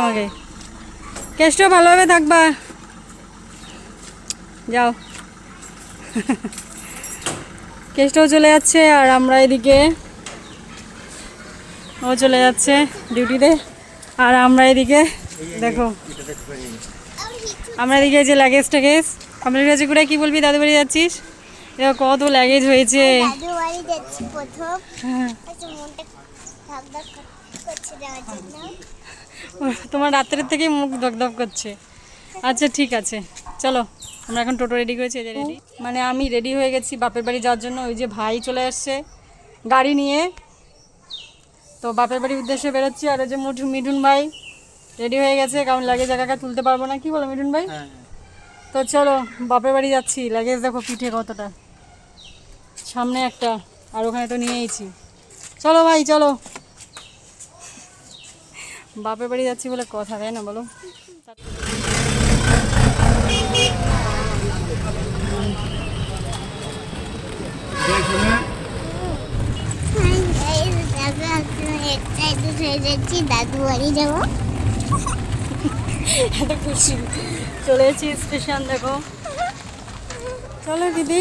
আমাকে কেষ্ট ভালোভাবে থাকবা। যাও। কেষ্টও চলে যাচ্ছে আর আমরা এদিকে ও চলে যাচ্ছে ডিউটিতে। আর আমরা এদিকে দেখো। আমরা এদিকে যে লাগেজ টাগেজ কমপ্লিট হয়েছে করে কি বলবি দাদু বাড়ি যাচ্ছিস? কত লাগেজ হয়েছে। হ্যাঁ তোমার রাত্রের থেকে মুখ দগদগ করছে। আচ্ছা ঠিক আছে। চলো আমরা এখন টোটো রেডি করেছি রেডি মানে আমি রেডি হয়ে গেছি বাপের বাড়ি যাওয়ার জন্য ওই যে ভাই চলে আসছে গাড়ি নিয়ে। তো বাপের বাড়ির উদ্দেশ্যে বেরোচ্ছি আর ওই যে মুঠু মিঠুন ভাই রেডি হয়ে গেছে। কারণ লাগেজ একা একা তুলতে পারব না কি বলো মিঠুন ভাই? তো চলো বাপের বাড়ি যাচ্ছি। লাগেজ দেখো পিঠে কতটা। সামনে একটা আর ওখানে তো নিয়েইছি। চলো ভাই চলো। বাপের বাড়ি যাচ্ছি বলে কথা, তাই না বলো? দাদু বাড়ি যাব এত খুশি। চলে এসেছি স্টেশন, দেখো। চলো দিদি।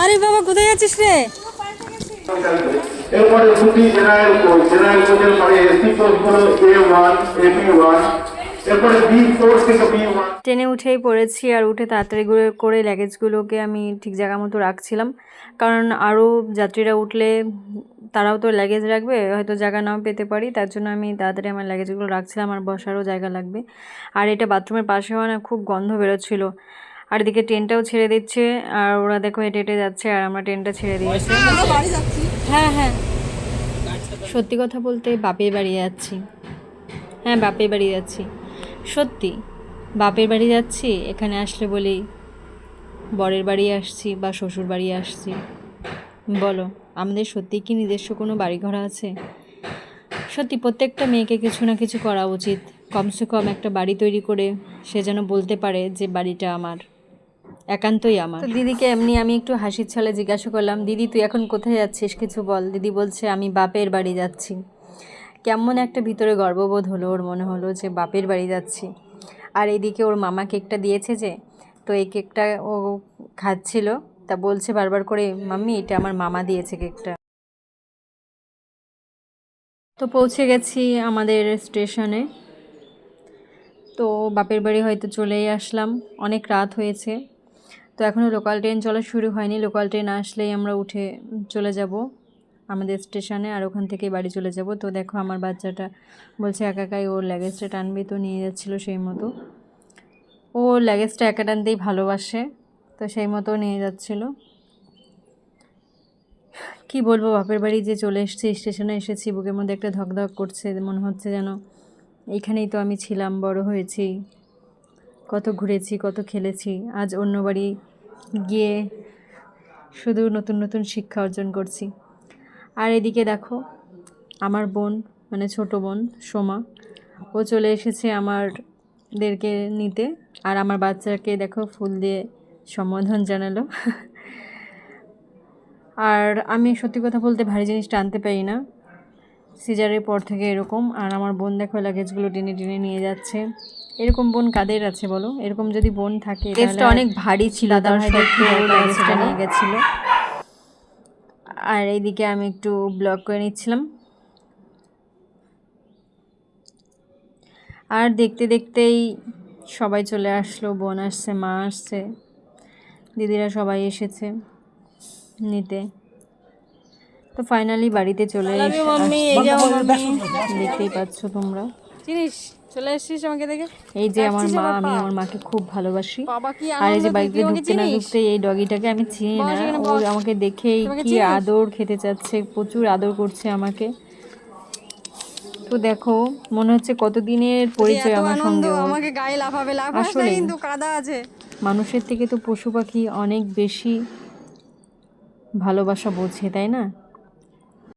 আরে বাবা, কোথায় যাচ্ছিস রে? এরপরে দুটি জেনারেল কোচ, জেনারেল কোচের পরে এসি কোচ হলো এ ওয়ান এপি ওয়ান ট্রেনে উঠেই পড়েছি আর উঠে তাড়াতাড়ি করে লাগেজগুলোকে আমি ঠিক জায়গা মতো রাখছিলাম। কারণ আরও যাত্রীরা উঠলে তারাও তো লাগেজ রাখবে, হয়তো জায়গা নাও পেতে পারি, তার জন্য আমি তাড়াতাড়ি আমার লাগেজগুলো রাখছিলাম আর বসারও জায়গা লাগবে। আর এটা বাথরুমের পাশে হওয়া না, খুব গন্ধ বেরোচ্ছিল। আর এদিকে ট্রেনটাও ছেড়ে দিচ্ছে, আর ওরা দেখো হেঁটে হেঁটে যাচ্ছে, আর আমরা ট্রেনটা ছেড়ে দিয়েছি। হ্যাঁ হ্যাঁ। সত্যি কথা বলতে বাপের বাড়ি যাচ্ছি। হ্যাঁ বাপের বাড়ি যাচ্ছি। সত্যি, বাপের বাড়ি যাচ্ছি, এখানে আসলে বলি বরের বাড়ি আসছি বা শ্বশুর বাড়ি আসছি। বলো, আমাদের সত্যি কি নিজস্ব কোনো বাড়ি ঘর আছে? সত্যি, প্রত্যেকটা মেয়েকে কিছু না কিছু করা উচিত। কমসে কম একটা বাড়ি তৈরি করে সে যেন বলতে পারে যে বাড়িটা আমার। একান্তই আমার। তো দিদিকে এমনি আমি একটু হাসির ছলে জিজ্ঞাসা করলাম, দিদি, তুই এখন কোথায় যাচ্ছিস? কিছু বল। দিদি বলছে, আমি বাপের বাড়ি যাচ্ছি। কেমন একটা ভিতরে গর্ববোধ হলো, ওর মনে হলো যে বাপের বাড়ি যাচ্ছি। আর এদিকে ওর মামা কেকটা দিয়েছে যে, তো এই কেকটা ও খাচ্ছিল। তা বলছে বারবার করে, মাম্মি, এটা আমার মামা দিয়েছে কেকটা। তো পৌঁছে গেছি আমাদের স্টেশনে। তো বাপের বাড়ি হয়তো চলেই আসলাম। অনেক রাত হয়েছে। তো এখনও লোকাল ট্রেন চলা শুরু হয়নি। লোকাল ট্রেন আসলেই আমরা উঠে চলে যাব আমাদের স্টেশনে আর ওখান থেকে বাড়ি চলে যাব। তো দেখো আমার বাচ্চাটা বলছে, একা একাই ওর ল্যাগেজটা টানবে। তো নিয়ে যাচ্ছিল সেই মতো। ও ওর লাগেজটা একা টানতেই ভালোবাসে, তো সেই মতো নিয়ে যাচ্ছিল। কি বলব, বাপের বাড়ি যে চলে এসেছি স্টেশনে এসেছি, বুকের মধ্যে একটা ধকধক করছে। মনে হচ্ছে যেন এইখানেই তো আমি ছিলাম, বড় হয়েছি। কত ঘুরেছি, কত খেলেছি, আজ অন্য বাড়ি গিয়ে শুধু নতুন নতুন শিক্ষা অর্জন করছি। আর এদিকে দেখো, আমার বোন মানে ছোট বোন, সোমা, ও চলে এসেছে আমারদেরকে নিতে। আর আমার বাচ্চাকে দেখো, ফুল দিয়ে সম্বোধন জানালো। আর আমি সত্যি কথা বলতে ভারী জিনিসটা আনতে পারি না। সিজারের পর থেকে এরকম আর আমার বোন দেখো লাগেজগুলো টেনে টেনে নিয়ে যাচ্ছে। এরকম বোন কাদের আছে বলো? এরকম যদি বোন থাকে অনেক ভারী ছিল সাথে লাগেজটা নিয়ে গেছিল আর এইদিকে আমি একটু ব্লক করে নিচ্ছিলাম। আর দেখতে দেখতেই সবাই চলে আসলো বোন আসছে মা আসছে দিদিরা সবাই এসেছে নিতে। তো ফাইনালি বাড়িতে চলে। দেখতেই পাচ্ছ তোমরা। চিনিস চলে এসেছিস আমাকে দেখে? এই যে আমার মা আমি আমার মাকে খুব ভালোবাসি। বাবা কি আর এই যে আমাকে ঢুকতে না ঢুকতে এই ডগিটাকে আমি চিনি না। ও আমাকে দেখেই কি আদর খেতে চাচ্ছে প্রচুর আদর করছে আমাকে। তো দেখো মনে হচ্ছে কতদিনের পরিচয় আমার সঙ্গে আমাকে গায়ে লাফাবে আসলেই। কিন্তু কাদা আছে। মানুষের থেকে তো পশু পাখি অনেক বেশি ভালোবাসা বোঝে তাই না?